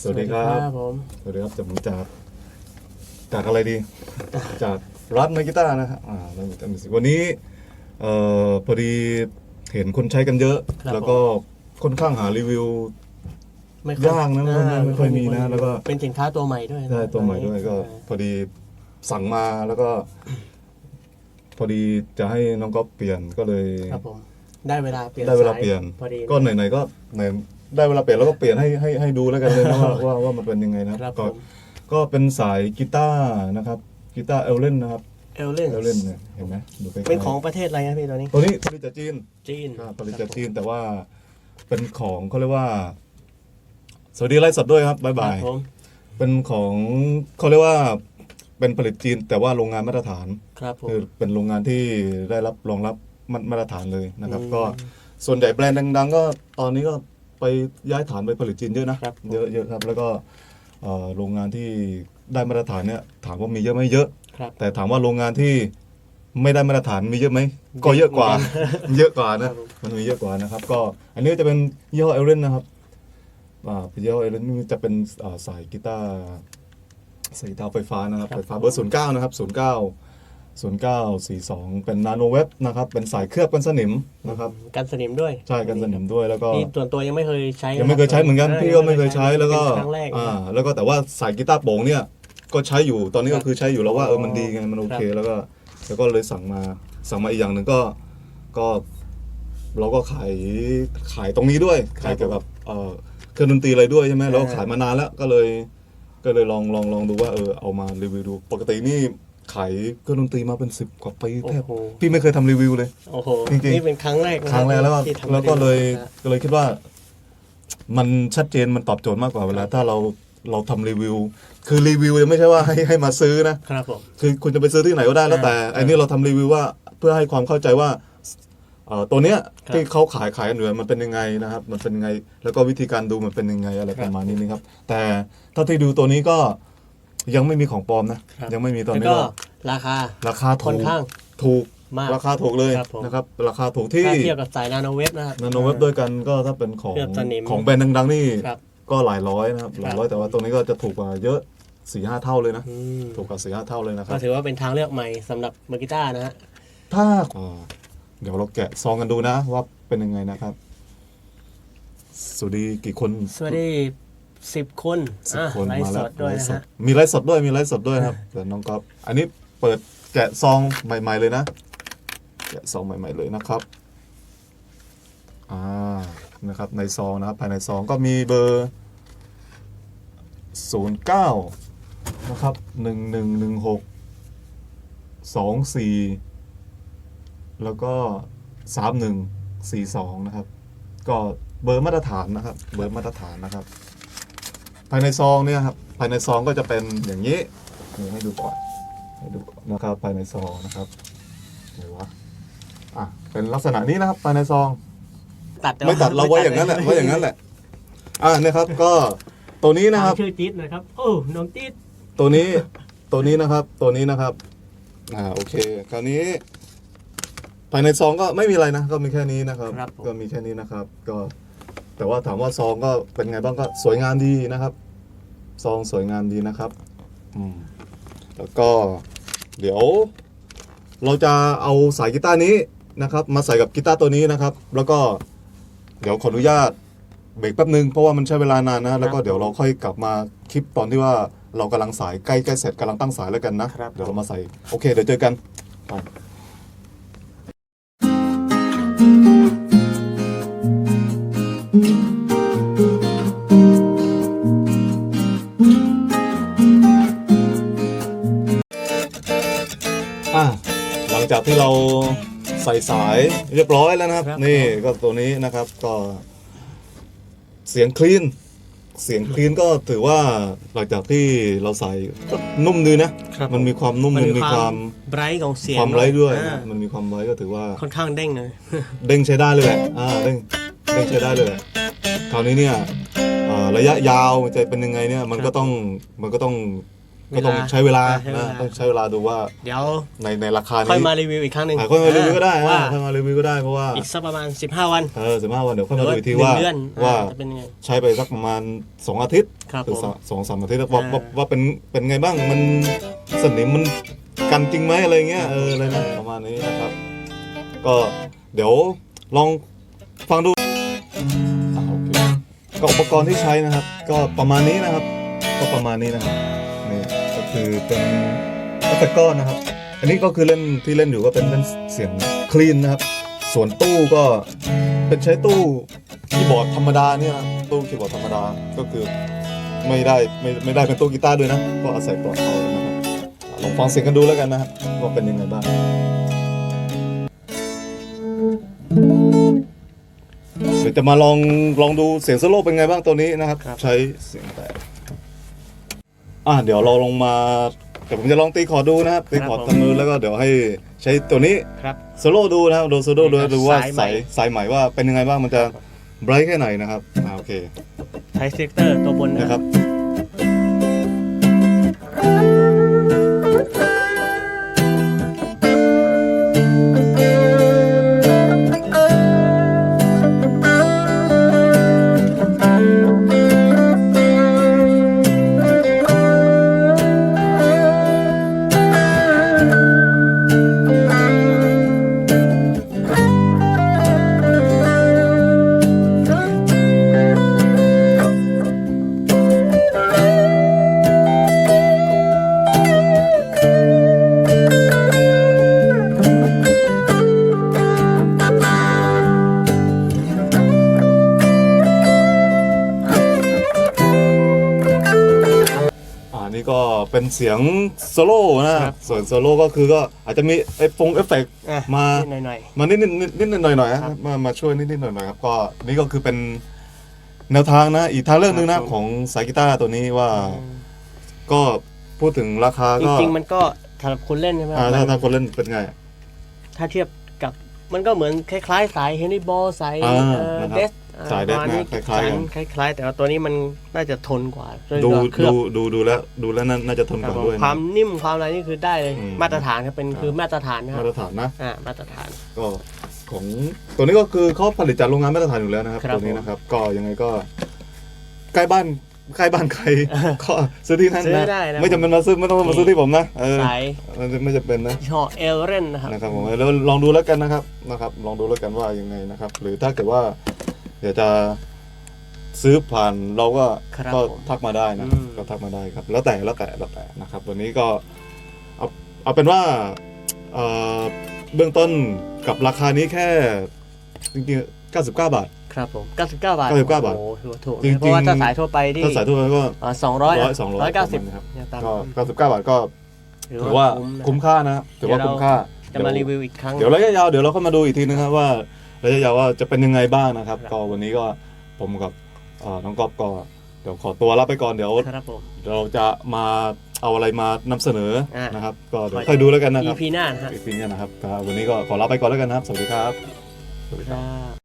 สวัสดีครับ ผมสวัสดีครับจากผมจาก จากอะไรดี จากรัฐไมกีตาร์นะครับอ่ารัฐไมกีตาร์มิวสิกวันนี้เอ่อพอดีเห็นคนใช้กันเยอะแล้วก็ค่อนข้างหารีวิวไม่ยากนะไม่ไม่ค่อยมีนะแล้วก็ เป็นสินค้าตัวใหม่ด้วยนะได้ตัวใหม่ด้วยก็อ่าพอดีสั่งมาแล้วก็ พอดีจะให้น้องก๊อฟเปลี่ยนก็เลย ครับผม ได้เวลาเปลี่ยนได้เวลาสเปลี่ยน พอดีก็ไหนๆก็ไหน ได้เวลาเปลี่ยนแล้วก็เปลี่ยนให้ให้ให้ดูแล้วกันเลยนะว่าว่าว่ามันเป็นยังไงนะครับผก็มก็เป็นสายกีตาร์นะครับกีตาร์เอลเลนนะครับเอลเลนเอลเลนเนี่ยเห็นไหมดูใกล้ๆเป็นของประเทศอะไรนะพี่ตัวนี้ตัวนี้ผลิตจากจีน จีนครับผลิตจากจีนแต่ว่าเป็นของเขาเรียกว่า สวัสดีไลฟ์สดด้วยครับบ๊ายครับายผมเป็นของเขาเรียกว่าเป็นผลิตจีน แต่ว่าโรงงานมาตรฐาน ครับผม คือเป็นโรงงานที่ได้รับรองรับมามาตรฐานเลยนะครับ อืม ก็ส่วนใหญ่แบรนด์ดัง ๆ ก็ตอนนี้ก็ ไปย้ายฐานไปผลิตจีนเยอะนะครับผมเยอะเยอะครับแล้วก็เอ่อโรงงานที่ได้มาตรฐานเนี่ยถามว่ามีเยอะไหมเยอะ ครับ แต่ถามว่าโรงงานที่ไม่ได้มาตรฐานมีเยอะไหมก็เยอะกว่า เยอะกว่าครันะบผมมันมีเยอะกว่านะครับ ก็อันนี้จะเป็นยี่ห้อเอลเลนนะครับอ่าเป็นยี่ห้อเอลเลนจะเป็นอ่าสายกีตาร์สายกีตาร์ไฟฟ้านะครับไฟฟ้าเบอร์ศูนย์เก้านะครับศูนย์เก้า ศูนย์เก้าสี่สองเป็นนาโนเว็บนะครับ เป็นสายเคลือบกันสนิมนะครับกันสนิมด้วยใช่กันสนิมด้วยแล้วก็นี่ส่วนตัวยังไม่เคยใช้ยังไม่เคยใช้เหมือนกันะพี่ก็ไม่เคยใช้แล้วก็เป็นครั้งแรกอ่าแล้วก็แต่ว่าสายกีตาร์โปร่งเนี่ยก็ใช้อยู่ตอนนี้ครัก็บคือใช้อยู่แล้วว่าเออมันอ๋อดีไงมันโอเคครับแล้วก็แล้วก็เลยสั่งมาสั่งมาอีกอย่างหนึ่งก็ก็เราก็ขายขายตรงนี้ด้วยขายเกี่ยวกับเอ่อเครื่องดนตรีอะไรด้วยใช่ไหมเราก็ขายมานานแล้วก็เลย ก็เลยลองลองลองดูว่าเออเอามารีวิวดู ปกตินี่ ขายเครื่องดนตรีมาเป็นสิบกว่าปีโอ้แทบโห พี่ไม่เคยทำรีวิวเลย โอ้โหจริงๆ นี่เป็นครั้งแรกนะครั้งแรกแล้วก็ที่ทำแล้วก็เลยนะ ก็เลยคิดว่า มันชัดเจนมันตอบโจทย์มากกว่าเวลา ถ้าเราเราทำรีวิว คือรีวิวยังไม่ใช่ว่าให้ให้มาซื้อนะ ครับผม คือคุณจะไปซื้อที่ไหนก็ได้แล้วแต่อ่าอันนี้เราทำรีวิวว่าเพื่อให้ความเข้าใจว่าเอ่อตัวเนี้ยครับที่เขาขายขายกันอยู่มันเป็นยังไงนะครับ มันเป็นยังไง แล้วก็วิธีการดูมันเป็นยังไงอะไรครับ ประมาณนี้นะครับ แต่เท่าที่ดูตัวนี้ก็ ยังไม่มีของปลอมนะ ครับ ยังไม่มีตอนแล้วนี้ก็ก็ราคาราคาค่ถูอนกข้าง ถูกมากราคาถูกเลยครับผม นะครับ ราคาถูกที่ถ้าเทียบกับสายนาโนเวฟนะครับ นาโนเว็บด้วยกันก็ถ้าเป็นของเคลือบสนิม ของแบรนด์ดังๆนี่ครับ ก็หลายร้อยนะครับหลายร้อยแต่ว่าตรงนี้ก็จะถูกกว่าเยอะสี่ห้าเท่าเลยนะ อืมถูกกว่าสี่ห้าเท่าเลยนะครัก็บถือว่าเป็นทางเลือกใหม่สำหรับมือกีตาร์นะฮะถ้าอ่าเดี๋ยวเราแกะซองกันดูนะว่าเป็นยังไงนะครับ สวัสดีกี่คน สวัสดี สิบคนสิบอะคนไลมาฟ์สแล้วดด้วยไลฟ์นะสดฮะ มีไลฟ์สดด้วยมีไลฟ์สดด้วยนะครับแต่น้องก๊อฟอันนี้เปิดแกะซองใหม่ ๆเลยนะแกะซองใหม่ ๆเลยนะครับอ่านะครับในซองนะครับภายในซองก็มีเบอร์ศูนย์เก้านะครับหนึ่งหนึ่งหนึ่งหกสองสี่แล้วก็สามหนึ่งสี่สองนะครับ ก็เบอร์มาตรฐานนะครับ เบอร์มาตรฐานนะครับ ภายในซองเนี่ยครับภายในซองก็จะเป็นอย่างนี้นี่ให้ดูก่อนให้ดูก่อนนะครับภายในซองนะครับไหนวะอะเป็นลักษณะนี้นะครับภายในซอง ตัดแต่ไม่ตัดเราไว้อย่างนั้นแหละไว้อย่างนั้นแหละอ่าเนี่ยครับก็ตัวนี้นะครับถามชื่อจี๊ดหนะครับโอ้น้องจี๊ดตัวนี้ตัวนี้นะครับตัวนี้นะครับอ่าโอเค คราวนี้ภายในซองก็ไม่มีอะไรนะ ก็มีแค่นี้นะครับครับผมก็มีแค่นี้นะครับ ก็ แต่ว่าถามว่าซองก็เป็นไงบ้างก็สวยงามดีนะครับ ซองสวยงามดีนะครับอืมแล้วก็เดี๋ยว เราจะเอาสายกีตาร์นี้นะครับ มาใส่กับกีตาร์ตัวนี้นะครับ แล้วก็เดี๋ยวขออนุญาตเบรกแป๊บนึงเพราะว่ามันใช้เวลานานนะ แล้วก็เดี๋ยวเราค่อยกลับมาคลิปตอนที่ว่าเรากำลังสายใกล้ใกล้เสร็จกำลังตั้งสายแล้วกันนะครับ เดี๋ยวเรามาใส่โอเค เดี๋ยวเจอกันไป ส่สายเรียบร้อยแล้วนะครับครับ นี่ก็ตัวนี้นะครับก็เสียงคลีนเสียงคลีนก็ถือว่าหลังจากที่เราใส่ก็นุ่มดีนะครับมันมีความนุ่ม มันมันมีมีความไบรท์ของเสียงความไร้ด้วยอ่านะมันมีความไร้ก็ถือว่าค่อนข้างเด้งเลยเด้งใช้ได้เลยแหละอ่าเด้งเด้งใช้ได้เลยแหละคราวนี้เนี่ยอ่าระยะยาวจะเป็นยังไงเนี่ยมันครับก็ต้องมันก็ต้อง ก็ต้องใช้เวลาใช้เวลานะต้องใช้เวลาดูว่าเดี๋ยวในในราคาค่อยนี้มารีวิวอีกครั้งหนึ่งอะค่อยมารีวิวก็ได้ว่าอะค่อยมารีวิวก็ได้เพราะว่าอีกสักประมาณ 15 วันเออสิบห้าวันเดี๋ยวค่อยหรืมาอดูว่าอีกทีหนึ่ว่างเดือนว่าจะเป็นยังไง ใช้ไปสักประมาณ 2 อาทิตย์ครับหรือผมสองสองสามอาทิตย์แล้วว่าอ่า ว่าว่าเป็นเป็นไงบ้างมันสนิมมันกันจริงไหมอะไรเงี้ยเอออะไรนะประมาณนี้นะครับ ก็เดี๋ยวลองฟังดูอ่าโอเคก็อุปกรณ์ที่ใช้นะครับ ก็ประมาณนี้นะครับ ก็ประมาณนี้นะครับนี่ก็คือเป็นอัตก้อนนะครับ อันนี้ก็คือเล่นที่เล่นอยู่ก็เป็นเล่นเสียงคลีนนะครับ ส่วนตู้ก็เป็นใช้ตู้คีย์บอร์ดธรรมดาเนี่ยนะตู้คีย์บอร์ดธรรมดาก็คือไม่ได้ไม่ไม่ได้เป็นตู้กีตาร์ด้วยนะ ก็อาศัยปลอดเอานะครับลองฟังเสียงกันดูแล้วกันนะครับว่าเป็นยังไงบ้าง เดี๋ยวจะมาลองลองดูเสียงโซโล่เป็นไงบ้างตัวนี้นะครับครับใช้เสียงแต่ อะเดี๋ยวเราลงมาเดี๋ยวผมจะลองตีคอร์ดดูนะครับตีคอร์ดทางนู้นแล้วก็เดี๋ยวให้ใช้ตัวนี้ครับ โซโล่ดูนะครับดูโซโล่ดูครับดูว่าสายใหม่สายสายใหม่ว่าเป็นยังไงบ้างมันจะไบรท์แค่ไหนนะครับอ่าโอเคใช้เซกเตอร์ตัวบนนะนะคครัรับบอ่ เป็นเสียงโซโล่นะครับ ส่วนโซโล่ก็คือก็อาจจะมีไอ้ฟงเอฟเฟกต์อะมา นิดหน่อย มานิดนิดนิดนิดหน่อยหน่อยๆครันะบมามาช่วยนิดนิดหน่อยหน่อยๆครับก็นี่ก็คือเป็นแนวทางนะอีกทางเรื่องหนึงครันะบผม ของสายกีตาร์ตัวนี้ว่าๆก็พูดถึงราคาจก็ริงๆมันก็สำหรับคนเล่นใช่ไหมอ่ามัถ้านถ้าคนเล่นเป็นไง ถ้าเทียบกับมันก็เหมือนคล้ายๆ สายเฮนรี่บอลสายอ่าเอ่อนะครับ เดส สาย Death ประมณนี้นะคล้ายๆกันคล้าย ๆ แต่ว่าตัวนี้มันน่าจะทนกว่าด้วยดูเคลือดูบดูดูแล้วดูแล้วน่าน่าจะทนคกรับว่าผมด้วยนะ ความนิ่มความอะไรนี่คือได้เลยอืม มาตรฐานครับเป็นคือมาตรฐานนะคมารับตรฐานนะ อ่ามาตรฐาน ก็ของตัวนี้ก็คือเขาผลิตจากโรงงานมาตรฐานอยู่แล้วนะครับครับตัวนี้นะครับ ก็ยังไงก็ใกล้บ้านใกล้บ้านใคร ก็ซื้อที่นั่นซื้อนะได้นะ ไม่จำเป็นมาซื้อไม่ต้องมาซื้อที่ผมนะเออสายไม่จำเป็นนะ ชอเอลเรนนะครับ นะครับผมแล้วลองดูแล้วกันนะครับนะครับ ลองดูแล้วกันว่ายังไงนะครับ หรือถ้าเกิดว่า อยากจะซื้อผ่านเราก็ครับก็ผมทักมาได้นะอืม ก็ทักมาได้ครับ แล้วแต่แล้วแต่แล้วแต่นะครับ วันนี้ก็เอาเอาเป็นว่าเอ่อเบื้องต้นกับราคานี้แค่จริงๆ 99 บาท ครับผม 99 บาท99บาทโอ้โหถือว่าถูกจริงๆเพราะว่าถ้าสายทั่วไปที่ถ้าสายทั่วไปก็สองร้อยร้อยสองร้อยร้อยเก้าสิบประมาณนะครับ เนี่ยตามก็99 บาทก็ถือว่านะคุ้มค่านะครับถือว่าเดี๋ยวเรา คุ้มค่าจะมารีวิวอีกครั้ง เดี๋ยวระยะยาวเดี๋ยวเราเข้ามาดูอีกทีนะครับว่า ระยะยาวว่าจะเป็นยังไงบ้างนะครับครับ ก็วันนี้ก็ผมกับเอ่อน้องก๊อฟก็เดี๋ยวขอตัวลาไปก่อนเดี๋ยว ครับผม เราจะมาเอาอะไรมานำเสนออ่าน นะครับ ก็เดี๋ยวค่อยดูแล้วกันนะครับ EP หน้านะฮะ อีพีนี้นะครับก็วันนี้ก็ขอลาไปก่อนแล้วกันนะครับ สวัสดีครับ ครับ